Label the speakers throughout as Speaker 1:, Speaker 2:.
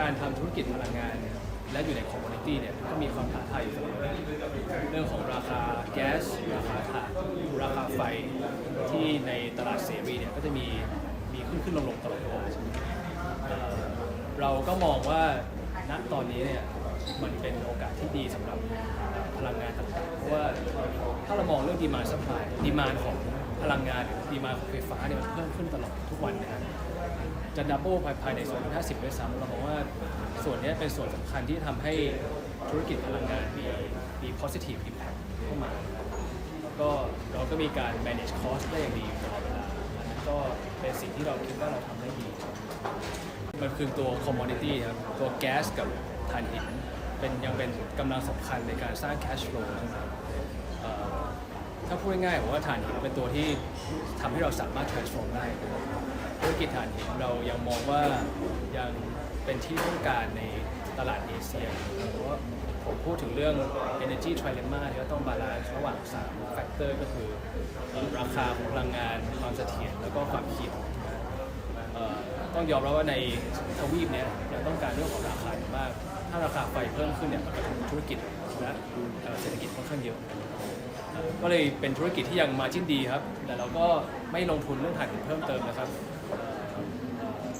Speaker 1: การทำธุรกิจพลังงาน และอยู่ในคอมมูนิตี้เนี่ยก็มีความท้าทายอยู่เสมอเรื่องของราคาแก๊สราคาถ่านราคาไฟที่ในตลาดเสรีเนี่ยก็จะมีมีขึ้นขึ้นลงลงตลอดเวลาเราก็มองว่าณตอนนี้เนี่ยมันเป็นโอกาสที่ดีสำหรับพลังงานต่างๆเพราะว่าถ้าเรามองเรื่องดีมา d ซัพพลายดีมาของ พลังงานหรือดีมาของไฟฟ้าเนี่ยมันเพิ่มขึ้นตลอดทุกวันนะครับจะดับเบิลภายใน2050ด้วยซ้ำเราบอกว่าส่วนนี้เป็นส่วนสำคัญที่ทำให้ธุรกิจพลังงานมีมี positive impact เข้ามา แล้วก็เราก็มีการ manage cost ได้อย่างดีอยู่ตลอดเวลาอันนั้นก็เป็นสิ่งที่เราคิดว่าเราทำได้ดี มันคือตัว commodity ครับ ตัวแก๊สกับถ่านหิน เป็นยังเป็นกำลังสำคัญในการสร้าง cash flow นะครับ ถ้าพูดง่ายๆผมว่าถ่านหินเป็นตัวที่ทำให้เราสามารถ transform ได้นะครับธุรกิจถ่านหินเรายังมองว่ายังเป็นที่ต้องการในตลาดเอเชียเพราะว่าผมพูดถึงเรื่อง energy trilemma ที่ก็ต้องบาลานซ์ระหว่าง3 factor ก็คือราคาของพลังงานความเสถียรแล้วก็ความคิดเอ่อต้องยอมรับว่าในทวีปเนี้ยยังต้องการเรื่องของราคาอยู่มาก ถ้าราคาไฟเพิ่มขึ้นเนี่ยมันกระทบธุรกิจและเอ่อเศรษฐกิจค่อนข้างเยอะ ก็เลยเป็นธุรกิจที่ยังมาจิ้นดีครับ แต่เราก็ไม่ลงทุนเรื่องถ่านหินเพิ่มเติมนะครับ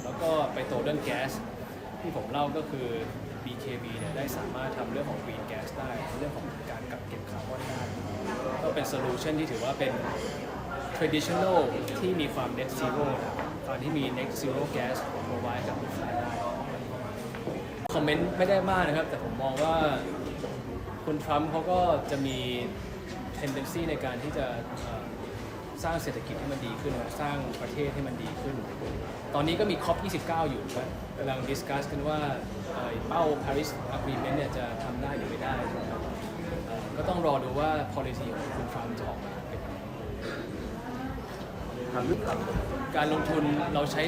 Speaker 1: แล้วก็ไปโตเรื่องแก๊สที่ผมเล่าก็คือ BKB เนี่ยได้สามารถทำเรื่องของ green gas ได้ เรื่องของการกักเก็บคาร์บอนได้ ก็เป็นโซลูชันที่ถือว่าเป็น traditional ที่มีความ net zero นะครับตอนที่มี net zero gas provide กับลูกค้าได้ คอมเมนต์ไม่ได้มากนะครับ แต่ผมมองว่าคุณทรัมป์เขาก็จะมี tendency ในการที่จะสร้างเศรษฐกิจให้มันดีขึ้น สร้างประเทศให้มันดีขึ้น ตอนนี้ก็มี COP 29 อยู่ครับกำลังดิสคัสกันว่าเป้า Paris Agreement เนี่ยจะทำได้หรือไม่ได้ ก็ต้องรอดูว่า policy ของคุณทรัมจะออกมาเป็นยังไง
Speaker 2: กา
Speaker 1: รลงทุนเราใช้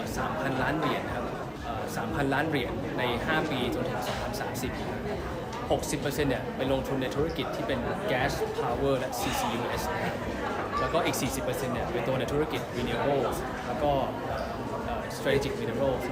Speaker 1: 3,000 ล้านเหรียญนะครับ 3,000 ล้านเหรียญใน 5 ปีจนถึง 2030นะครับ 60%เนี่ยไปลงทุนในธุรกิจที่เป็น gas power และ CCUS นะแล้วก็อีก 40%เนี่ยเป็นตัวในธุรกิจ renewables แล้วก็ strategic minerals